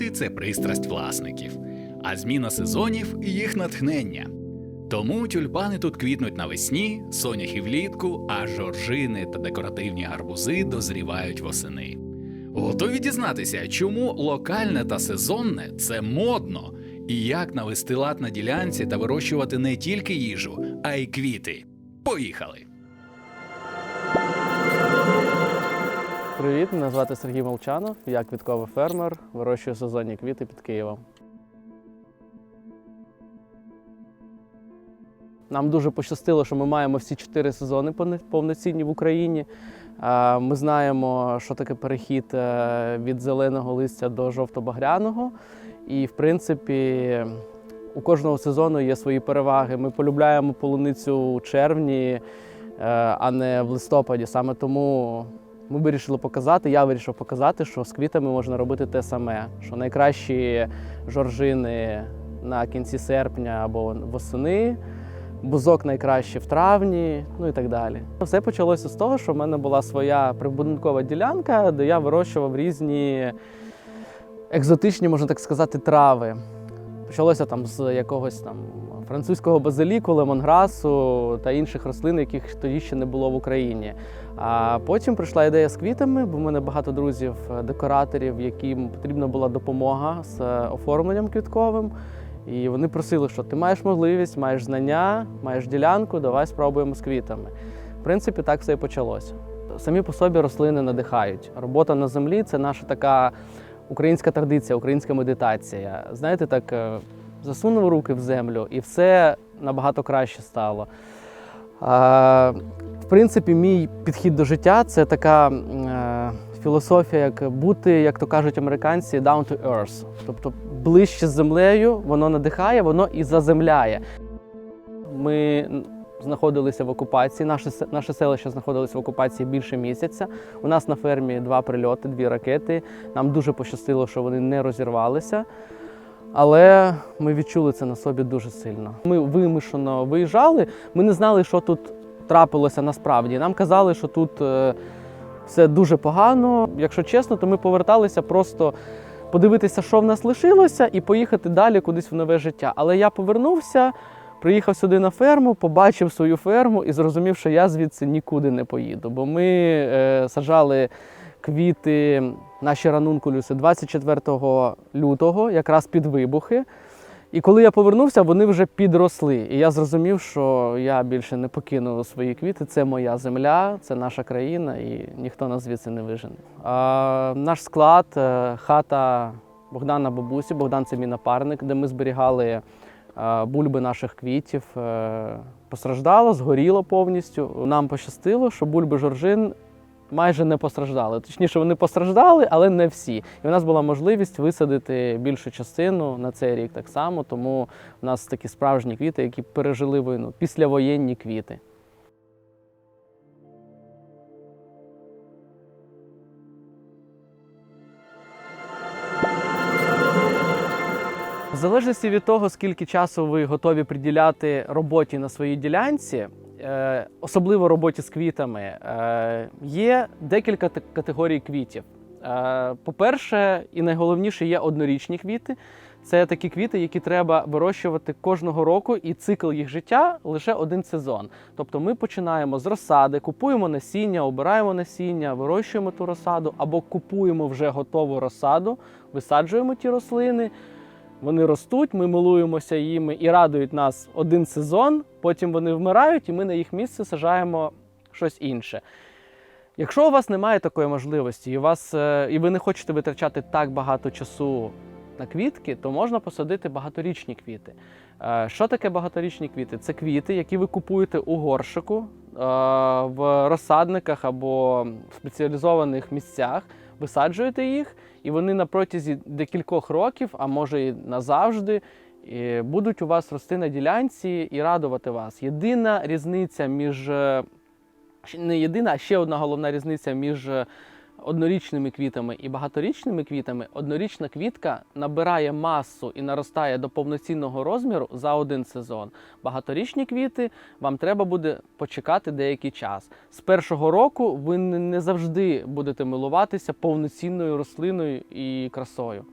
квіти це пристрасть власників, а зміна сезонів їх натхнення. Тому тюльпани тут квітнуть навесні, соняхи влітку, а жоржини та декоративні гарбузи дозрівають восени. Готові дізнатися, чому локальне та сезонне це модно, і як навести лад на ділянці та вирощувати не тільки їжу, а й квіти. Поїхали! Привіт, мене звати Сергій Молчанов. Я квітковий фермер, вирощую сезонні квіти під Києвом. Нам дуже пощастило, що ми маємо всі чотири сезони повноцінні в Україні. Ми знаємо, що таке перехід е, від зеленого листя до жовто-багряного. І, в принципі, у кожного сезону є свої переваги. Ми полюбляємо полуницю у червні, е, а не в листопаді. Саме тому ми вирішили показати, я вирішив показати, що з квітами можна робити те саме, що найкращі жоржини на кінці серпня або восени, бузок найкраще в травні, ну і так далі. Все почалося з того, що в мене була своя прибудинкова ділянка, де я вирощував різні екзотичні, можна так сказати, трави. Почалося там з якогось там французького базиліку, лемонграсу та інших рослин, яких тоді ще не було в Україні. А потім прийшла ідея з квітами, бо в мене багато друзів, е, декораторів, яким потрібна була допомога з е, оформленням квітковим. І вони просили, що ти маєш можливість, маєш знання, маєш ділянку, давай спробуємо з квітами. В принципі, так все і почалося. Самі по собі рослини надихають. Робота на землі це наша така українська традиція, українська медитація. Знаєте, так е, засунув руки в землю, і все набагато краще стало. В принципі, мій підхід до життя це така е, філософія, як бути, як то кажуть американці, down to earth. Тобто ближче з землею, воно надихає, воно і заземляє. Ми знаходилися в окупації, наше, наше селище знаходилося в окупації більше місяця. У нас на фермі два прильоти, дві ракети. Нам дуже пощастило, що вони не розірвалися. Але ми відчули це на собі дуже сильно. Ми вимушено виїжджали, ми не знали, що тут трапилося насправді. Нам казали, що тут е, все дуже погано. Якщо чесно, то ми поверталися просто подивитися, що в нас лишилося, і поїхати далі кудись в нове життя. Але я повернувся, приїхав сюди на ферму, побачив свою ферму і зрозумів, що я звідси нікуди не поїду. Бо ми е, саджали квіти, наші ранункулюси 24 лютого, якраз під вибухи. І коли я повернувся, вони вже підросли. І я зрозумів, що я більше не покину свої квіти. Це моя земля, це наша країна, і ніхто нас звідси не вижене. А, наш склад, е, хата Богдана бабусі. Богдан це мій напарник, де ми зберігали бульби наших квітів. е, Постраждало, згоріло повністю. Нам пощастило, що бульби жоржин майже не постраждали. Точніше, вони постраждали, але не всі. І в нас була можливість висадити більшу частину на цей рік так само. Тому в нас такі справжні квіти, які пережили війну, післявоєнні квіти. Залежності від того, скільки часу ви готові приділяти роботі на своїй ділянці, е, особливо роботі з квітами, е, є декілька категорій квітів. Е, По-перше, і найголовніше є однорічні квіти. Це такі квіти, які треба вирощувати кожного року, і цикл їх життя лише один сезон. Тобто ми починаємо з розсади, купуємо насіння, обираємо насіння, вирощуємо ту розсаду, або купуємо вже готову розсаду, висаджуємо ті рослини. Вони ростуть, ми милуємося їми і радують нас один сезон. Потім вони вмирають, і ми на їх місце сажаємо щось інше. Якщо у вас немає такої можливості, і, у вас, е, і ви не хочете витрачати так багато часу на квітки, то можна посадити багаторічні квіти. Е, Що таке багаторічні квіти? Це квіти, які ви купуєте у горшику е, в розсадниках або в спеціалізованих місцях, висаджуєте їх, і вони на протязі декількох років, а може і назавжди, будуть у вас рости на ділянці і радувати вас. Єдина різниця між не єдина, а ще одна головна різниця між однорічними квітами і багаторічними квітами. Однорічна квітка набирає масу і наростає до повноцінного розміру за один сезон. Багаторічні квіти вам треба буде почекати деякий час. З першого року ви не завжди будете милуватися повноцінною рослиною і красою.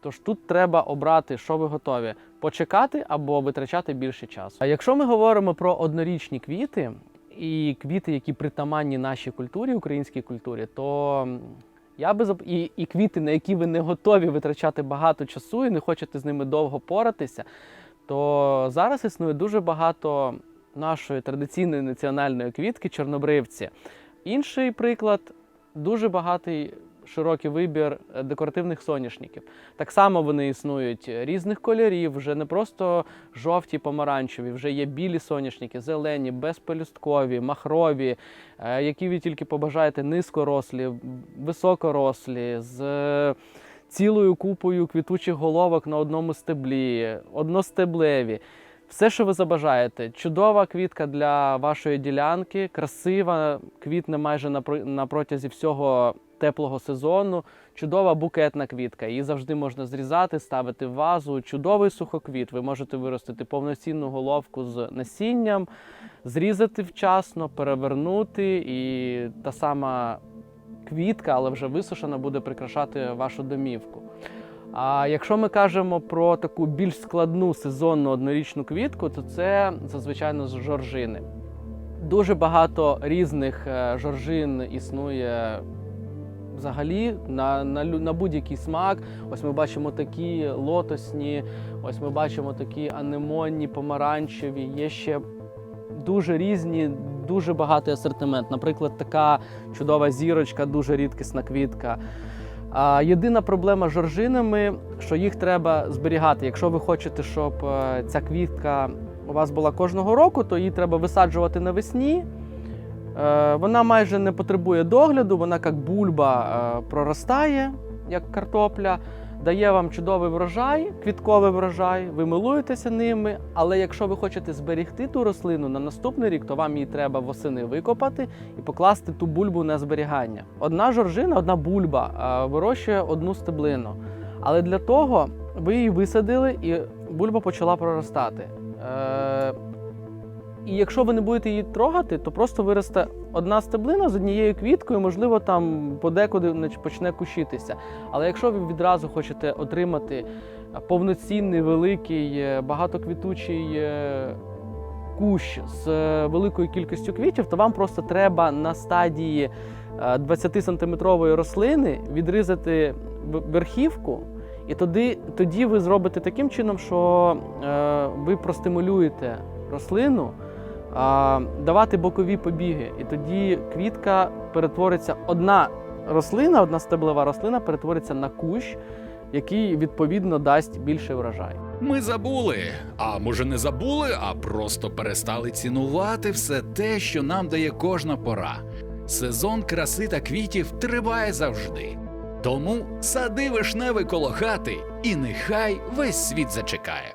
Тож тут треба обрати, що ви готові почекати або витрачати більше часу. А якщо ми говоримо про однорічні квіти і квіти, які притаманні нашій культурі, українській культурі, то я би зап- і, і квіти, на які ви не готові витрачати багато часу і не хочете з ними довго поратися, то зараз існує дуже багато нашої традиційної національної квітки чорнобривці. Інший приклад дуже багатий широкий вибір е, декоративних соняшників. Так само вони існують різних кольорів, вже не просто жовті, помаранчеві, вже є білі соняшники, зелені, безпелюсткові, махрові, е, які ви тільки побажаєте низькорослі, високорослі, з е, цілою купою квітучих головок на одному стеблі, одностеблеві. Все, що ви забажаєте. Чудова квітка для вашої ділянки, красива, квітне майже на протязі всього теплого сезону. Чудова букетна квітка. Її завжди можна зрізати, ставити в вазу. Чудовий сухоквіт. Ви можете виростити повноцінну головку з насінням, зрізати вчасно, перевернути, і та сама квітка, але вже висушена, буде прикрашати вашу домівку. А якщо ми кажемо про таку більш складну сезонну однорічну квітку, то це зазвичай з жоржини. Дуже багато різних е, жоржин існує взагалі на, на, на будь-який смак. Ось ми бачимо такі лотосні, ось ми бачимо такі анемонні, помаранчеві. Є ще дуже різні, дуже багатий асортимент. Наприклад, така чудова зірочка, дуже рідкісна квітка. А єдина проблема з жоржинами, що їх треба зберігати. Якщо ви хочете, щоб е, ця квітка у вас була кожного року, то її треба висаджувати навесні. Е, Вона майже не потребує догляду, вона як бульба е, проростає, як картопля, дає вам чудовий врожай, квітковий врожай, ви милуєтеся ними. Але якщо ви хочете зберегти ту рослину на наступний рік, то вам її треба восени викопати і покласти ту бульбу на зберігання. Одна жоржина, одна бульба е, вирощує одну стеблину. Але для того ви її висадили, і бульба почала проростати. Е, і якщо ви не будете її трогати, то просто виросте одна стеблина з однією квіткою, можливо, там подекуди почне кущитися. Але якщо ви відразу хочете отримати повноцінний, великий, е, багатоквітучий е, кущ з е, великою кількістю квітів, то вам просто треба на стадії 20-сантиметрової рослини відрізати верхівку. І тоді, тоді ви зробите таким чином, що е, ви простимулюєте рослину давати бокові побіги. І тоді квітка перетвориться, одна рослина, одна стеблева рослина перетвориться на кущ, який відповідно дасть більший врожай. Ми забули, а може не забули, а просто перестали цінувати все те, що нам дає кожна пора. Сезон краси та квітів триває завжди. Тому сади вишневий коло хати, і нехай весь світ зачекає.